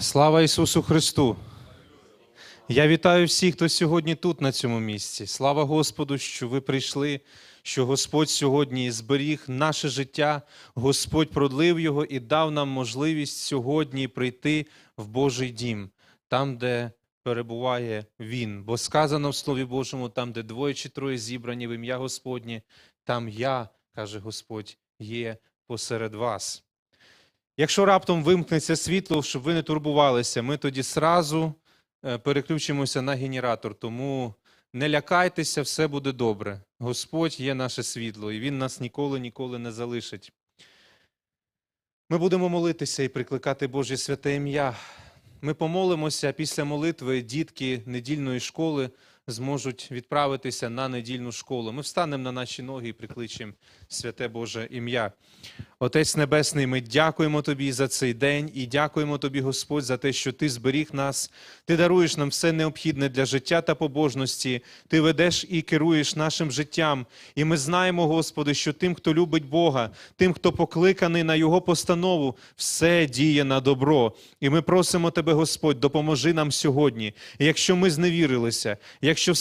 Слава Ісусу Христу! Я вітаю всіх, хто сьогодні тут, на цьому місці. Слава Господу, що ви прийшли, що Господь сьогодні зберіг наше життя, Господь продлив його і дав нам можливість сьогодні прийти в Божий дім, там, де перебуває Він. Бо сказано в Слові Божому, там, де двоє чи троє зібрані в ім'я Господнє, там я, каже Господь, є посеред вас. Якщо раптом вимкнеться світло, щоб ви не турбувалися, ми тоді сразу е, переключимося на генератор. Тому не лякайтеся, все буде добре. Господь є наше світло, і Він нас ніколи ніколи не залишить. Ми будемо молитися і прикликати Боже святе ім'я. Ми помолимося після молитви. Дітки недільної школи зможуть відправитися на недільну школу. Ми встанемо на наші ноги і прикличемо святе Боже ім'я. Отець Небесний, ми дякуємо Тобі за цей день і дякуємо Тобі, Господь, за те, що Ти зберіг нас, Ти даруєш нам все необхідне для життя та побожності. Ти ведеш і керуєш нашим життям. І ми знаємо, Господи, що тим, хто любить Бога, тим, хто покликаний на Його постанову, все діє на добро. І ми просимо Тебе, Господь, допоможи нам сьогодні. І якщо ми зневірилися, якщо в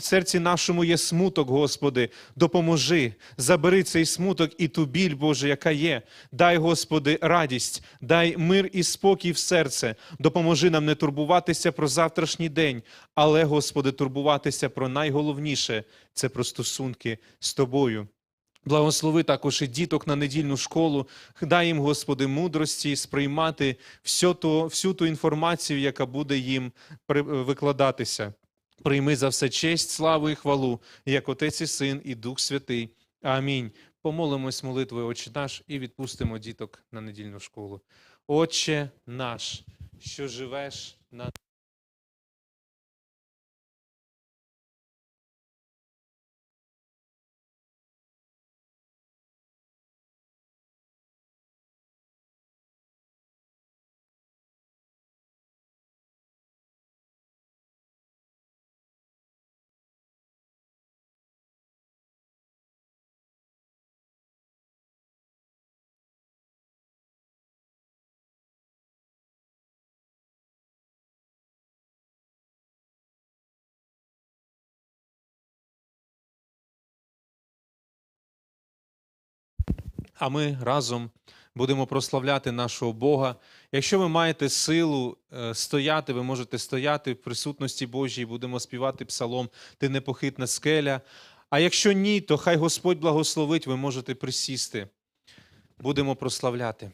серці нашому є смуток, Господи, допоможи, забери цей смуток і ту біль, Боже, яка є. Дай, Господи, радість, дай мир і спокій в серце. Допоможи нам не турбуватися про завтрашній день, але, Господи, турбуватися про найголовніше це про стосунки з Тобою. Благослови також і діток на недільну школу. Дай їм, Господи, мудрості сприймати всю ту, всю ту інформацію, яка буде їм викладатися. Прийми за все честь, славу і хвалу, як Отець і Син, і Дух Святий. Амінь. Помолимось молитвою Отче наш і відпустимо діток на недільну школу. Отче наш, що живеш на а ми разом будемо прославляти нашого Бога. Якщо ви маєте силу е, стояти, ви можете стояти в присутності Божій, будемо співати псалом Ти непохитна скеля. А якщо ні, то хай Господь благословить, ви можете присісти. Будемо прославляти.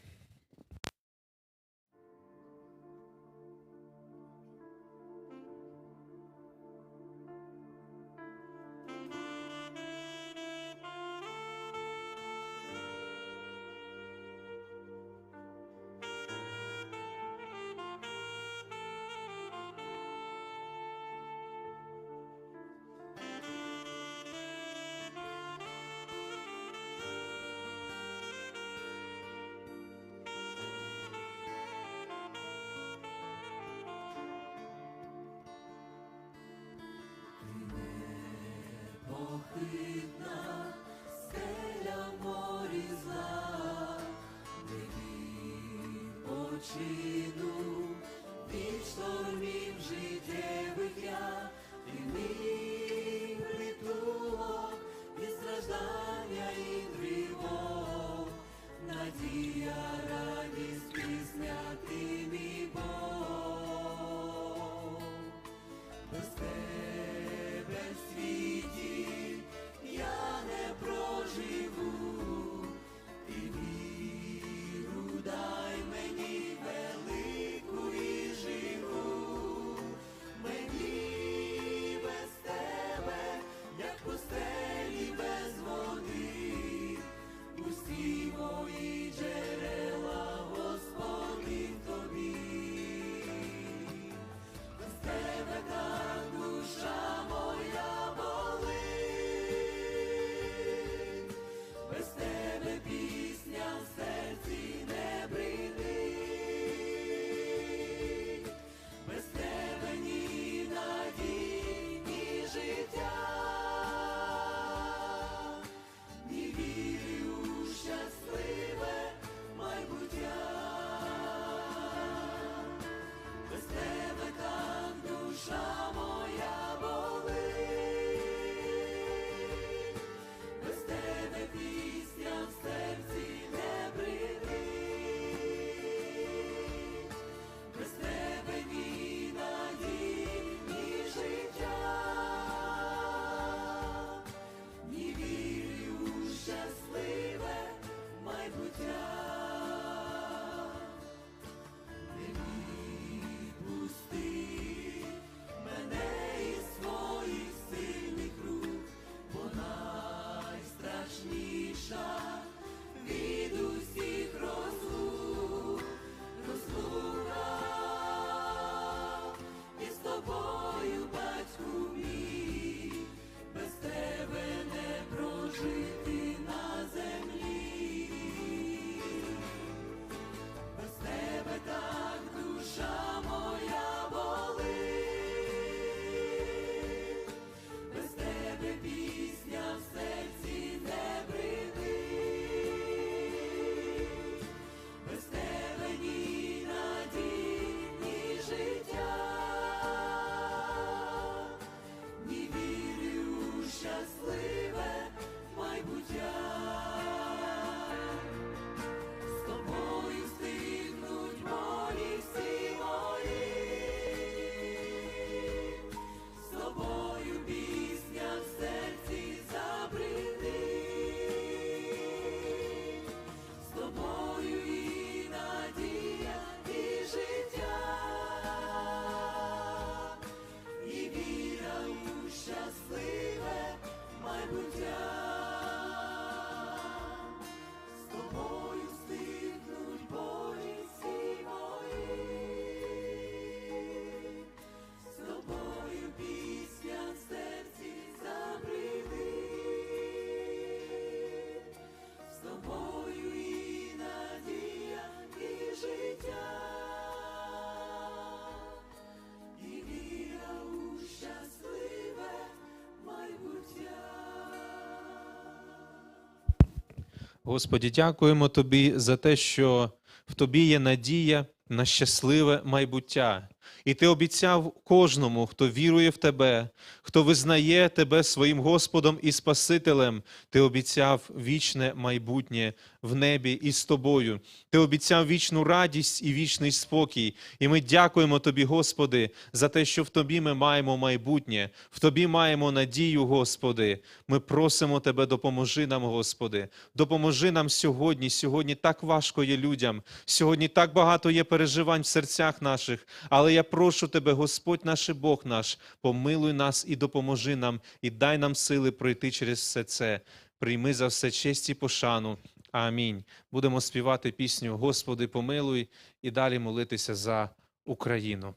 Господі, дякуємо Тобі за те, що в Тобі є надія на щасливе майбуття. І Ти обіцяв кожному, хто вірує в Тебе, хто визнає Тебе своїм Господом і Спасителем, Ти обіцяв вічне майбутнє в небі і з Тобою. Ти обіцяв вічну радість і вічний спокій. І ми дякуємо Тобі, Господи, за те, що в Тобі ми маємо майбутнє, в Тобі маємо надію, Господи. Ми просимо Тебе, допоможи нам, Господи. Допоможи нам сьогодні. Сьогодні так важко є людям. Сьогодні так багато є переживань в серцях наших. Але я прошу Тебе, Господь наш і Бог наш, помилуй нас і допоможи нам, і дай нам сили пройти через все це. Прийми за все честь і пошану. Амінь. Будемо співати пісню Господи, помилуй і далі молитися за Україну.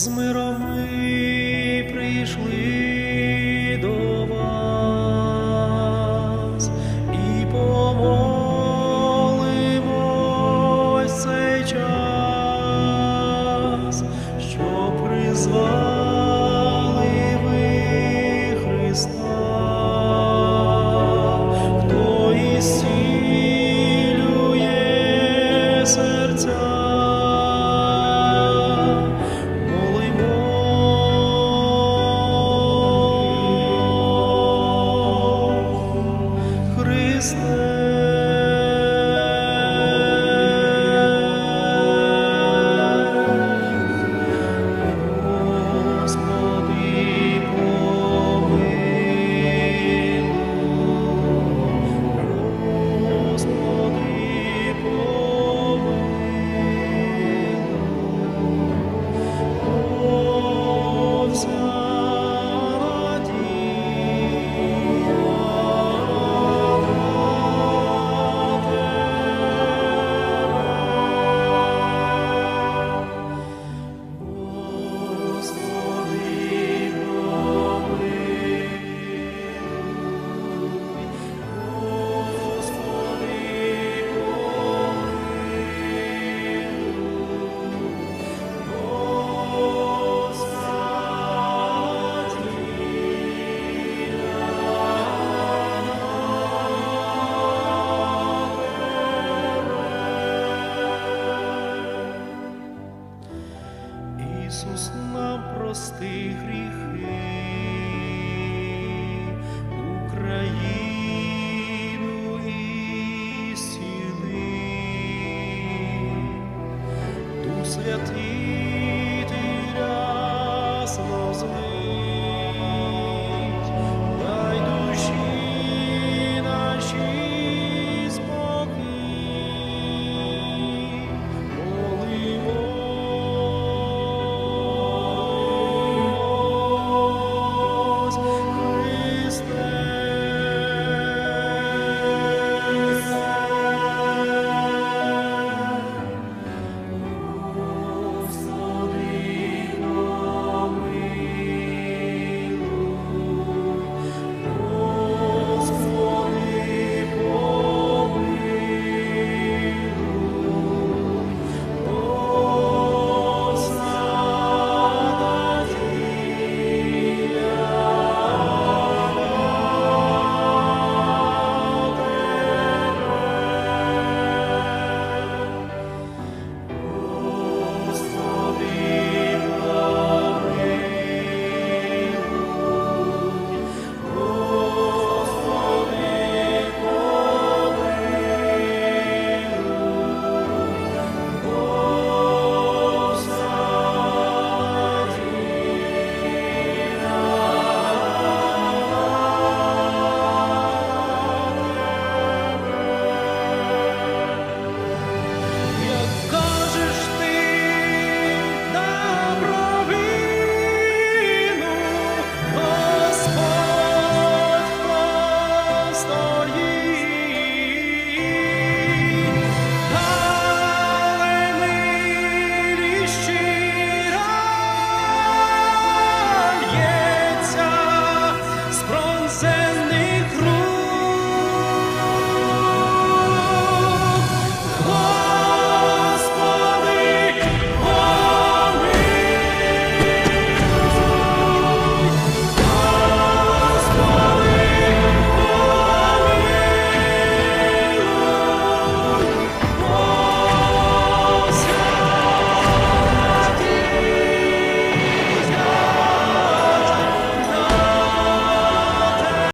З миром Святий